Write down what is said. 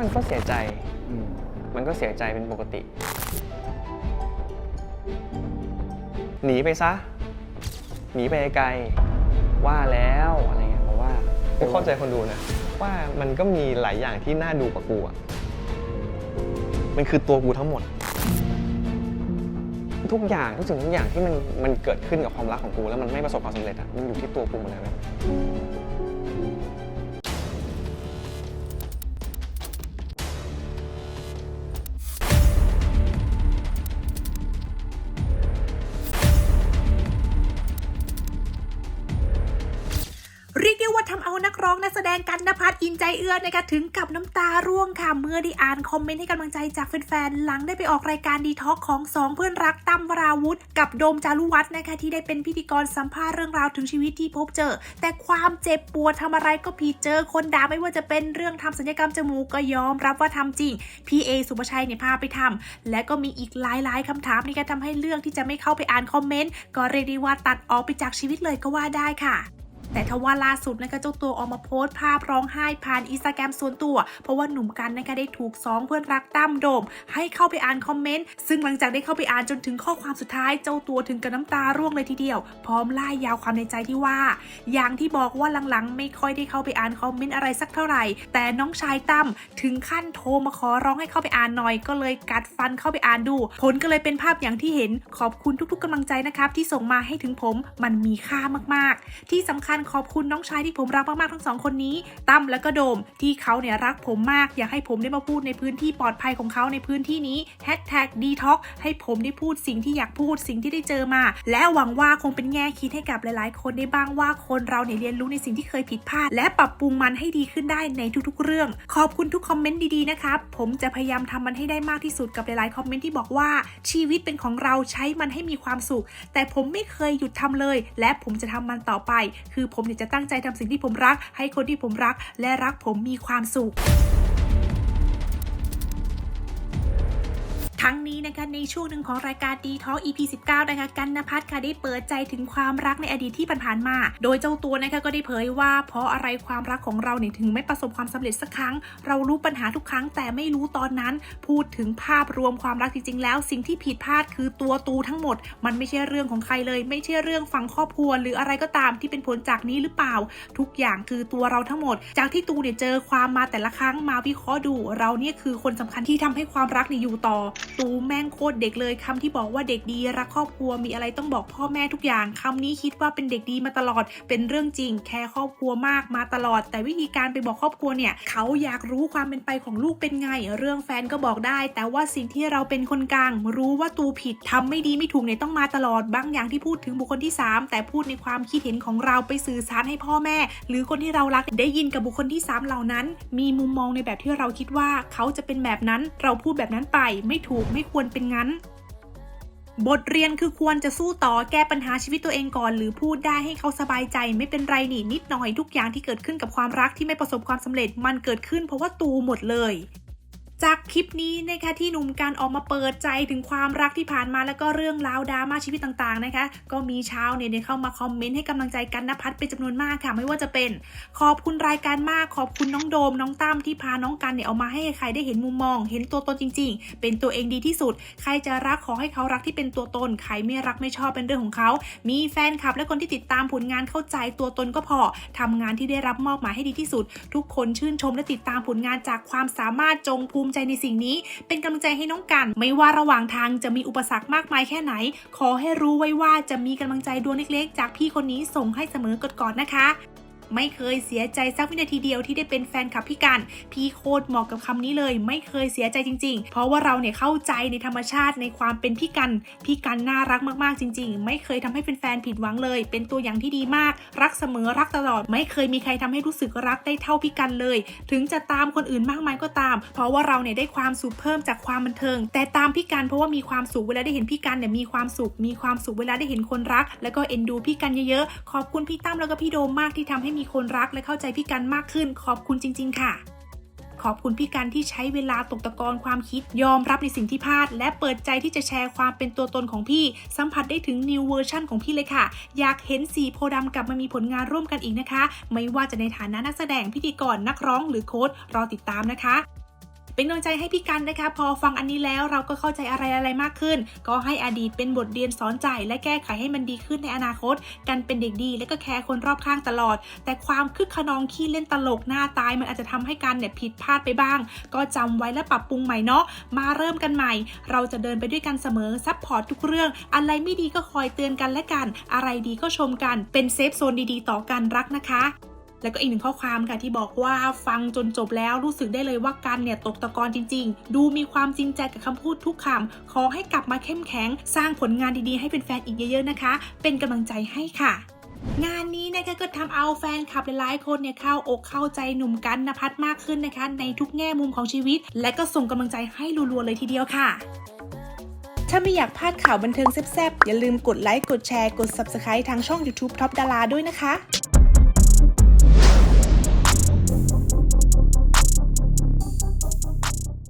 มันก็เสียใจอืมมันก็เสียใจเป็นปกติ หนีไปซะ หนีไปไกลๆว่าแล้วอะไรเงี้ยเพราะว่าไม่เข้าใจคนดูนะ ว่ามันก็มีหลายอย่างที่น่าดูกว่ากูอะมันคือตัวกูทั้งหมด ทุกอย่างทุกสิ่งทุกอย่างที่มันมันเกิดขึ้นกับความรักของกูแล้วมันไม่ประสบความสำเร็จอะมันอยู่ที่ตัวกูหมดเลยนะ ร้องนักแสดงกันนภัสอินใจเอื้อนะคะถึงกับน้ำตาร่วงค่ะเมื่อได้อ่านคอมเมนต์ให้กำลังใจจากแฟนๆหลังได้ไปออกรายการดีท็อกของสองเพื่อนรักตั้มวราวุธ กับโดมจารุวัฒน์นะคะที่ได้เป็นพิธีกรสัมภาษณ์เรื่องราวถึงชีวิตที่พบเจอ แต่ความเจ็บปวดทำอะไรก็ผิดเจอคนด่าไม่ว่าจะเป็นเรื่องทำศัลยกรรมจมูกก็ยอมรับว่าทำจริงพี่เอสุภชัยเนี่ยพาไปทำและก็มีอีกหลายๆคำถามในการทำให้เรื่องที่จะไม่เข้าไปอ่านคอมเมนต์ก็เรียกได้ว่าตัดออกไปจากชีวิตเลยก็ว่าได้ค่ะ แต่ทว่าล่าสุดนะคะเจ้าตัวออกมาโพสต์ภาพร้องไห้ผ่านอินสตาแกรมส่วนตัว เพราะว่าหนุ่มกันนะคะได้ถูกสองเพื่อนรักตั้มโดม ให้เข้าไปอ่านคอมเมนต์ ซึ่งหลังจากได้เข้าไปอ่านจนถึงข้อความสุดท้ายเจ้าตัวถึงกับน้ำตาร่วงเลยทีเดียว พร้อมไล่ยาวความในใจที่ว่า อย่างที่บอกว่าหลังๆ ไม่ค่อยได้เข้าไปอ่านคอมเมนต์อะไรสักเท่าไหร่ แต่น้องชายตั้มถึงขั้นโทรมาขอร้องให้เข้าไปอ่านหน่อยก็เลยกัดฟันเข้าไปอ่านดู ผลก็เลยเป็นภาพอย่างที่เห็นขอบคุณทุกๆกำลังใจนะครับที่ส่งมาให้ถึงผมมันมีค่ามากๆ ที่สำคัญขอบคุณน้องชายที่ผมรักมากๆทั้งสองคนนี้ ตั้มและก็โดมที่เขาเนี่ยรักผมมาก อยากให้ผมได้มาพูดในพื้นที่ปลอดภัยของเขาในพื้นที่นี้แฮชแท็กดีท็อกให้ผมได้พูดสิ่งที่อยากพูดสิ่งที่ได้เจอมา และหวังว่าคงเป็นแง่คิดให้กับหลายๆ คนได้บ้างว่าคนเราเนี่ยเรียนรู้ในสิ่งที่เคยผิดพลาด และปรับปรุงมันให้ดีขึ้นได้ในทุกๆ เรื่อง ขอบคุณทุกคอมเมนต์ดีๆนะครับผมจะพยายามทำมันให้ได้มากที่สุดกับหลายๆคอมเมนต์ที่บอกว่าชีวิตเป็นของเราใช้มันให้มีความสุข แต่ผมไม่เคยหยุดทำเลย และผมจะทำมันต่อไป คือผมเนี่ยจะตั้งใจทำสิ่งที่ผมรัก ให้คนที่ผมรัก และรักผมมีความสุข นะคะในช่วงหนึ่งของรายการดีท็อก EP 19 นะคะกันนภัทรค่ะได้เปิดใจถึงความรักในอดีตที่ผ่านๆมา โดยเจ้าตัวนะคะก็ได้เผยว่าเพราะอะไรความรักของเราเนี่ยถึงไม่ประสบความสำเร็จสักครั้ง เรารู้ปัญหาทุกครั้งแต่ไม่รู้ตอนนั้น พูดถึงภาพรวมความรักจริงๆแล้ว สิ่งที่ผิดพลาดคือตัวตูทั้งหมด มันไม่ใช่เรื่องของใครเลย ไม่ใช่เรื่องฝั่งครอบครัว หรืออะไรก็ตามที่เป็นผลจากนี้หรือเปล่า ทุกอย่างคือตัวเราทั้งหมด จากที่ตูเนี่ยเจอความมาแต่ละครั้งมาวิเคราะห์ดู เราเนี่ยคือคนสำคัญที่ทำให้ความรักเนี่ยอยู่ต่อ ตูแม่งโคตรเด็กเลยคำที่บอกว่าเด็กดีรักครอบครัวมีอะไรต้องบอกพ่อแม่ทุกอย่างคำนี้คิดว่าเป็นเด็กดีมาตลอด เป็นเรื่องจริง แค่ครอบครัวมากมาตลอด แต่วิธีการไปบอกครอบครัวเนี่ยเขาอยากรู้ความเป็นไปของลูกเป็นไง เรื่องแฟนก็บอกได้ แต่ว่าสิ่งที่เราเป็นคนกลาง รู้ว่าตูผิดทำไม่ดีไม่ถูกเนี่ยต้องมาตลอดบางอย่างที่พูดถึงบุคคลที่สามแต่พูดในความคิดเห็นของเราไปสื่อสารให้พ่อแม่ หรือคนที่เรารักได้ยินกับบุคคลที่สามเหล่านั้น มีมุมมองในแบบที่เราคิดว่าเขาจะเป็นแบบนั้น เราพูดแบบนั้นไปไม่ถูกไม่ควรเป็นงั้น บทเรียนคือควรจะสู้ต่อแก้ปัญหาชีวิตตัวเองก่อน หรือพูดได้ให้เขาสบายใจไม่เป็นไรนี่นิดหน่อยทุกอย่างที่เกิดขึ้นกับความรักที่ไม่ประสบความสำเร็จมันเกิดขึ้นเพราะว่าตูหมดเลย จากคลิปนี้นะคะที่หนุ่มการออกมาเปิดใจถึงความรักที่ผ่านมาแล้วก็เรื่องราวดราม่าชีวิตต่างๆนะคะ ก็มีชาวเน็ตเนี่ยเข้ามาคอมเมนต์ให้กำลังใจกันนภัทรเป็นจำนวนมากค่ะ ไม่ว่าจะเป็นขอบคุณรายการมากขอบคุณน้องโดมน้องตั้มที่พาน้องกันเนี่ยเอามาให้ใครได้เห็นมุมมอง เห็นตัวตนจริง ๆ เป็นตัวเองดีที่สุด ใครจะรักขอให้เขารักที่เป็นตัวตนใครไม่รักไม่ชอบเป็นเรื่องของเขา มีแฟนคลับ และคนที่ติดตามผลงานเข้าใจตัวตนก็พอทำงานที่ได้รับมอบหมายให้ดีที่สุด ทุกคนชื่นชมและติดตามผลงานจากความสามารถจงภูมิใจในสิ่งนี้ เป็นกำลังใจให้น้องกัน ไม่ว่าระหว่างทางจะมีอุปสรรคมากมายแค่ไหน ขอให้รู้ไว้ว่าจะมีกำลังใจดวงเล็กๆ จากพี่คนนี้ส่งให้เสมอกดก่อนนะคะ ไม่เคยเสียใจสักวินาทีเดียวที่ได้เป็นแฟนคลับพี่กัน พี่โคตรเหมาะกับคำนี้เลย ไม่เคยเสียใจจริง ๆ เพราะว่าเราเนี่ยเข้าใจในธรรมชาติในความเป็นพี่กัน พี่กันน่ารักมากๆจริง ๆ ไม่เคยทำให้แฟนๆผิดหวังเลย เป็นตัวอย่างที่ดีมาก รักเสมอรักตลอด ไม่เคยมีใครทำให้รู้สึกรักได้เท่าพี่กันเลย ถึงจะตามคนอื่นมากมายก็ตาม เพราะว่าเราเนี่ยได้ความสุขเพิ่มจากความบันเทิง แต่ตามพี่กันเพราะว่ามีความสุขเวลาได้เห็นพี่กันเนี่ยมีความสุขมีความสุขเวลาได้เห็นคนรัก แล้วก็เอ็นดูพี่กันเยอะๆขอบคุณพี่ตั้มแล้วก็พี่โดมมากที่ทำให้มีคนรักและเข้าใจพี่กันมากขึ้น ขอบคุณจริง ๆ ค่ะ ขอบคุณพี่กันที่ใช้เวลาตกตะกอนความคิด ยอมรับในสิ่งที่พลาด และเปิดใจที่จะแชร์ความเป็นตัวตนของพี่ สัมผัสได้ถึง new version ของพี่เลยค่ะ อยากเห็นสีโพธิ์ดำกลับมามีผลงานร่วมกันอีกนะคะ ไม่ว่าจะในฐานะนักแสดงพิธีกรนักร้องหรือโค้ดรอติดตามนะคะ เป็นกำลังใจให้พี่กันนะคะ พอฟังอันนี้แล้วเราก็เข้าใจอะไรอะไรมากขึ้น ก็ให้อดีตเป็นบทเรียนสอนใจ และแก้ไขให้มันดีขึ้นในอนาคต กันเป็นเด็กดี และก็แคร์คนรอบข้างตลอด แต่ความคึกขนองขี้เล่นตลกหน้าตายมันอาจจะทำให้กันเนี่ยผิดพลาดไปบ้าง ก็จำไว้และปรับปรุงใหม่เนาะมาเริ่มกันใหม่ เราจะเดินไปด้วยกันเสมอซัพพอร์ตทุกเรื่อง อะไรไม่ดีก็คอยเตือนกันและกัน อะไรดีก็ชมกันเป็นเซฟโซนดีๆ ต่อกันรักนะคะ แล้วก็อีกหนึ่งข้อความค่ะที่บอกว่าฟังจนจบแล้วรู้สึกได้เลยว่ากันเนี่ยตกตะกอนจริง ๆ ดูมีความจริงใจกับคำพูดทุกคำขอให้กลับมาเข้มแข็ง สร้างผลงานดีๆให้เป็นแฟนอีกเยอะๆนะคะ เป็นกำลังใจให้ค่ะงานนี้นะคะก็ทำเอาแฟนคลับหลายๆคนเนี่ยเข้าอกเข้าใจหนุ่มกันนภัทรมากขึ้นนะคะ ในทุกแง่มุมของชีวิต และก็ส่งกำลังใจให้รัวๆเลยทีเดียวค่ะ ถ้าไม่อยากพลาดข่าวบันเทิงแซ่บๆ อย่าลืมกดไลค์กดแชร์กด Subscribe ทางช่อง YouTube Top ดาราด้วยนะคะ